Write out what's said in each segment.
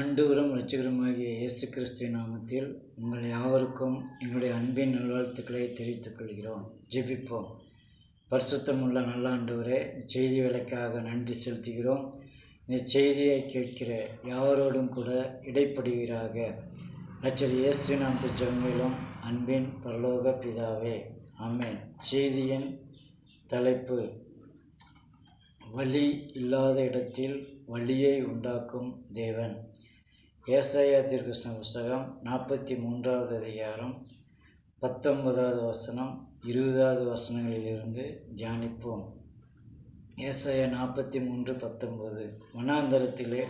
ஆண்டவரும் இரட்சகருமாகிய இயேசு கிறிஸ்து நாமத்தில் உங்கள் யாவருக்கும் என்னுடைய அன்பின் நல்வாழ்த்துக்களை தெரிவித்துக் கொள்கிறோம். ஜெபிப்போம். பரிசுத்தமுள்ள நல்ல ஆண்டவரே செய்தி வேலைக்காக நன்றி செலுத்துகிறோம். இந்த செய்தியை கேட்கிற யாவரோடும் கூட இடைப்படுவீராக. லட்சர் இயேசு நாமத்து ஜெபங்களும் அன்பின் பரலோக பிதாவே ஆமென். செய்தியின் தலைப்பு வழி இல்லாத இடத்தில் வழியை உண்டாக்கும் தேவன். ஏசாயா திருகிருஷ்ண புஸ்தகம் நாற்பத்தி மூன்றாவது அதிகாரம் பத்தொன்பதாவது வசனம் இருபதாவது வசனங்களிலிருந்து தியானிப்போம். ஏசாயா நாற்பத்தி மூன்று பத்தொன்பது. வனாந்தரத்திலே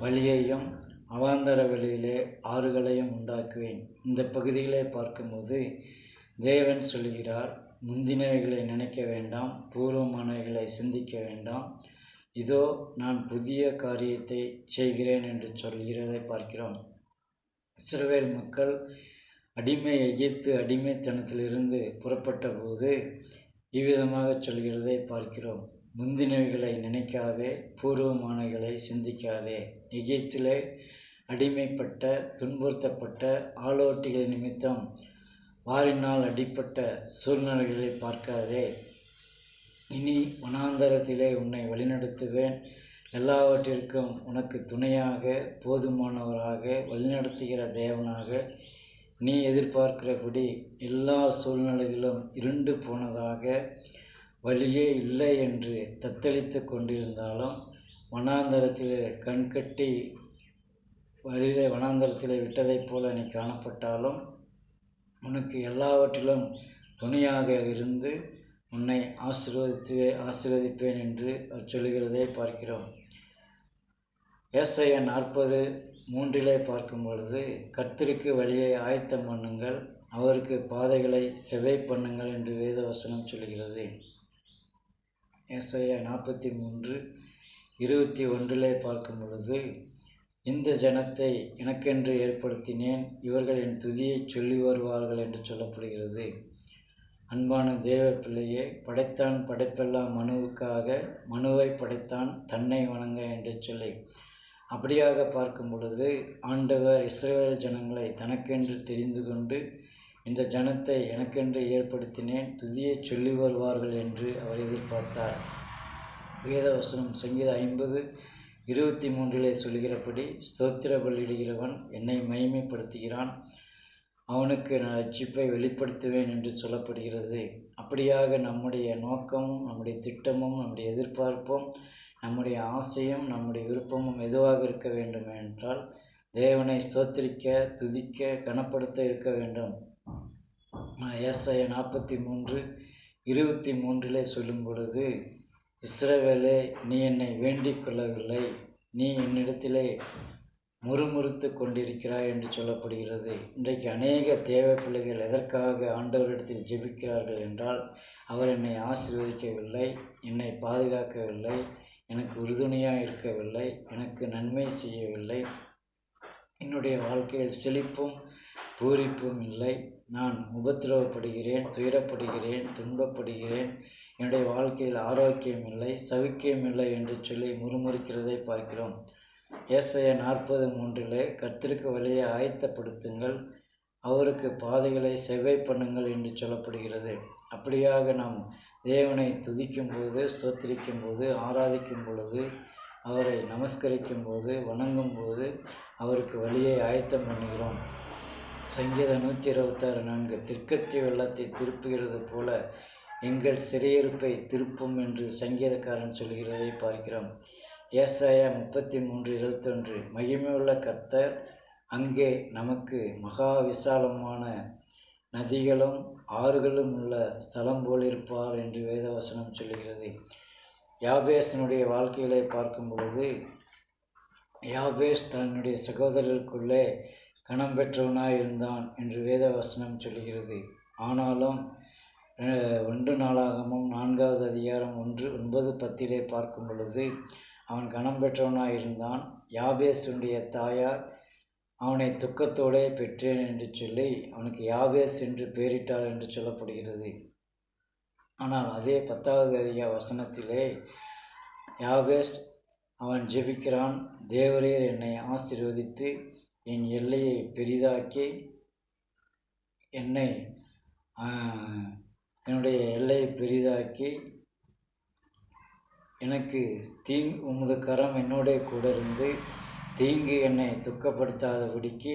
வழியையும் அவாந்தர வெளியிலே ஆறுகளையும் உண்டாக்குவேன். இந்த பகுதிகளை பார்க்கும்போது தேவன் சொல்கிறார் முந்தினவைகளை நினைக்க வேண்டாம் பூர்வமானவைகளை சிந்திக்க வேண்டாம் இதோ நான் புதிய காரியத்தை செய்கிறேன் என்று சொல்கிறதை பார்க்கிறோம். இஸ்ரவேல் மக்கள் அடிமை எகிப்து அடிமைத்தனத்திலிருந்து புறப்பட்ட போது இவ்விதமாக சொல்கிறதை பார்க்கிறோம். முந்தினவைகளை நினைக்காதே பூர்வமானவைகளை சிந்திக்காதே. எகிப்திலே அடிமைப்பட்ட துன்புறுத்தப்பட்ட ஆளோட்டிகள் நிமித்தம் வாரினால் அடிப்பட்ட சூழ்நிலைகளை பார்க்காதே. இனி வனாந்தரத்திலே உன்னை வழிநடத்துவேன். எல்லாவற்றிற்கும் உனக்கு துணையாக போதுமானவராக வழிநடத்துகிற தேவனாக நீ எதிர்பார்க்கிறபடி எல்லா சூழ்நிலைகளும் இருண்டு போனதாக வழியே இல்லை என்று தத்தளித்து கொண்டிருந்தாலும் வனாந்தரத்தில் கண்கட்டி வழியிலே வனாந்தரத்திலே விட்டதைப் போல நீ காணப்பட்டாலும் உனக்கு எல்லாவற்றிலும் துணையாக இருந்து உன்னை ஆசீர்வதித்து ஆசீர்வதிப்பேன் என்று அவர் சொல்லுகிறதை பார்க்கிறோம். ஏசைய நாற்பது மூன்றிலே பார்க்கும் பொழுது கர்த்தருக்கு வழியை ஆயத்தம் பண்ணுங்கள் அவருக்கு பாதைகளை செவை பண்ணுங்கள் என்று வேதவசனம் சொல்கிறது ஏசைய நாற்பத்தி மூன்று இருபத்தி ஒன்றிலே பார்க்கும் பொழுது இந்த ஜனத்தை எனக்கென்று ஏற்படுத்தினேன் இவர்கள் என் துதியை சொல்லி வருவார்கள் என்று சொல்லப்படுகிறது. அன்பான தேவ பிள்ளையே படைத்தான் படைப்பெல்லாம் மனுவுக்காக மனுவை படைத்தான் தன்னை வணங்க என்று சொல்லி. அப்படியாக பார்க்கும் பொழுது ஆண்டவர் இஸ்ரேல் ஜனங்களை தனக்கென்று தெரிந்து கொண்டு இந்த ஜனத்தை எனக்கென்று ஏற்படுத்தினேன் துதியை சொல்லி வருவார்கள் என்று அவர் எதிர்பார்த்தார். வேதவசனம் சங்கீத ஐம்பது இருபத்தி மூன்றிலே சொல்கிறபடி ஸ்தோத்திர பலியிடுகிறவன் என்னை மகிமைப்படுத்துகிறான். அவனுக்கு நான் ரட்சிப்பை வெளிப்படுத்துவேன் என்று சொல்லப்படுகிறது. அப்படியாக நம்முடைய நோக்கமும் நம்முடைய திட்டமும் நம்முடைய எதிர்பார்ப்பும் நம்முடைய ஆசையும் நம்முடைய விருப்பமும் எதுவாக இருக்க வேண்டும் என்றால் தேவனை சோத்திரிக்க துதிக்க கனப்படுத்த இருக்க வேண்டும். ஏசாய நாற்பத்தி மூன்று இருபத்தி மூன்றிலே சொல்லும் பொழுது இஸ்ரவேலே நீ என்னை வேண்டிக் கொள்ளவில்லை. நீ என்னிடத்திலே முறுமுறுத்து கொண்டிருக்கிறாய் என்று சொல்லப்படுகிறது. இன்றைக்கு அநேக தேவை பிள்ளைகள் எதற்காக ஆண்டவரிடத்தில் ஜெபிக்கிறார்கள் என்றால் அவர் என்னை ஆசீர்வதிக்கவில்லை என்னை பாதுகாக்கவில்லை எனக்கு உறுதுணையாக இருக்கவில்லை எனக்கு நன்மை செய்யவில்லை என்னுடைய வாழ்க்கையில் செழிப்பும் பூரிப்பும் இல்லை. நான் உபத்திரவப்படுகிறேன் துயரப்படுகிறேன் துன்பப்படுகிறேன் என்னுடைய வாழ்க்கையில் ஆரோக்கியம் இல்லை சவிக்கியம் இல்லை என்று சொல்லி முறுமுறுக்கிறதை பார்க்கிறோம். ஏசைய நாற்பது மூன்றிலே கர்த்தருக்கு வழியை ஆயத்தப்படுத்துங்கள். அவருக்கு பாதைகளை செவ்வாய் பண்ணுங்கள் என்று சொல்லப்படுகிறது. அப்படியாக நாம் தேவனை துதிக்கும் போது ஸ்தோத்திரிக்கும் போது ஆராதிக்கும் பொழுது அவரை நமஸ்கரிக்கும் போது வணங்கும் போது அவருக்கு வழியை ஆயத்தம் பண்ணுகிறோம். சங்கீத நூற்றி இருபத்தாறு நான்கு திர்க்கத்தி வெள்ளத்தை திருப்புகிறது போல எங்கள் சிறையிருப்பை திருப்பும் என்று சங்கீதக்காரன் சொல்கிறதை பார்க்கிறோம். ஏசாயா முப்பத்தி மூன்று இருபத்தொன்று மகிமையுள்ள கர்த்தர் அங்கே நமக்கு மகா விசாலமான நதிகளும் ஆறுகளும் உள்ள ஸ்தலம் போலிருப்பார் என்று வேதவசனம் சொல்லுகிறது. யாபேசனுடைய வாழ்க்கைகளை பார்க்கும் பொழுது யாபேஸ் தன்னுடைய சகோதரருக்குள்ளே கணம் பெற்றவனாய் இருந்தான் என்று வேதவசனம் சொல்லுகிறது. ஆனாலும் ஒன்று நாளாகமும் நான்காவது அதிகாரம் ஒன்று ஒன்பது பத்திலே பார்க்கும் பொழுது அவன் கணம் பெற்றவனாய் இருந்தான் யாபேசுடைய தாயார் அவனை துக்கத்தோடே பெற்றேன் என்று சொல்லி அவனுக்கு யாபேஸ் என்று பெயரிட்டாள் என்று சொல்லப்படுகிறது. ஆனால் அதே பத்தாவது அதிக வசனத்திலே யாபேஸ் அவன் ஜெபிக்கிறான். தேவரீர் என்னை ஆசீர்வதித்து என் எல்லையை பெரிதாக்கி என்னை என்னுடைய எல்லையை பெரிதாக்கி எனக்கு தீங் உமது கரம் என்னோட கூட இருந்து தீங்கு என்னை துக்கப்படுத்தாதபடிக்கு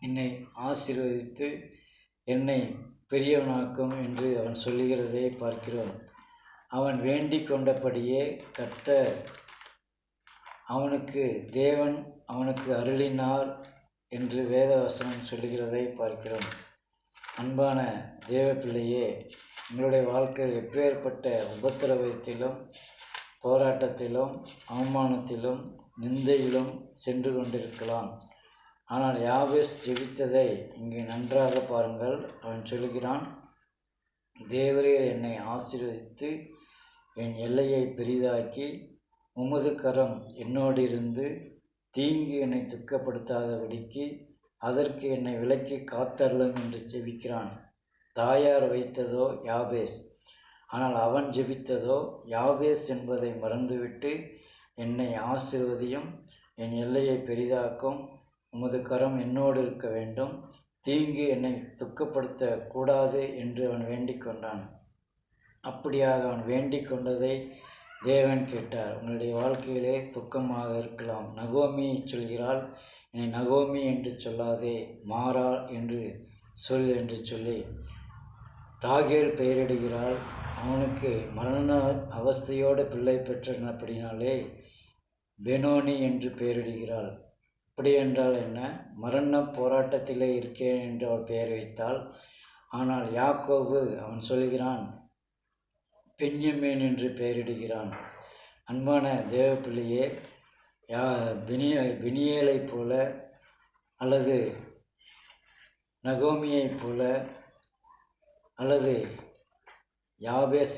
என்னை ஆசீர்வதித்து என்னை பெரியவனாக்கும் என்று அவன் சொல்லுகிறதை பார்க்கிறோம். அவன் வேண்டி கொண்டபடியே கத்த அவனுக்கு தேவன் அவனுக்கு அருளினார் என்று வேதவசனம் சொல்லுகிறதை பார்க்கிறோம். அன்பான தேவ பிள்ளையே உங்களுடைய வாழ்க்கை எப்பேற்பட்ட உபத்திரவத்திலும் போராட்டத்திலும் அவமானத்திலும் நிந்தையிலும் சென்று கொண்டிருக்கலாம். ஆனால் யாபேஸ் ஜெபித்ததை இங்கே நன்றாக பாருங்கள். அவன் சொல்கிறான் தேவரீர் என்னை ஆசீர்வதித்து என் எல்லையை பெரிதாக்கி உமது கரம் என்னோடு இருந்து தீங்கு என்னை துக்கப்படுத்தாதபடிக்கு அதற்கு என்னை விலக்கி காத்தருளும் என்று ஜெபிக்கிறான். தாயார் வைத்ததோ யாபேஸ். ஆனால் அவன் ஜெபித்ததோ யாபேஸ் என்பதை மறந்துவிட்டு என்னை ஆசீர்வதியும் என் எல்லையை பெரிதாக்கும் உமது கரம் என்னோடு இருக்க வேண்டும் தீங்கு என்னை துக்கப்படுத்த கூடாது என்று அவன் வேண்டிக் கொண்டான். அப்படியாக அவன் வேண்டிக் கொண்டதை தேவன் கேட்டார். உன்னுடைய வாழ்க்கையிலே துக்கமாக இருக்கலாம். நகோமி சொல்கிறாள் என்னை நகோமி என்று சொல்லாதே மாறா என்று சொல் என்று சொல்லி ராகேல் பெயரிடுகிறாள். அவனுக்கு மரண அவஸ்தையோடு பிள்ளை பெற்றனப்படினாலே பெனோனி என்று பெயரிடுகிறாள். அப்படி என்றால் என்ன? மரண போராட்டத்திலே இருக்கேன் என்று அவள் பெயர் வைத்தாள். ஆனால் யாக்கோபு அவன் சொல்கிறான் பெஞ்சமேன் என்று பெயரிடுகிறான். அன்பான தேவப்பிள்ளையே யா பினிய பினியேலைப் போல அல்லது நகோமியைப் போல அல்லது யாபேஸ்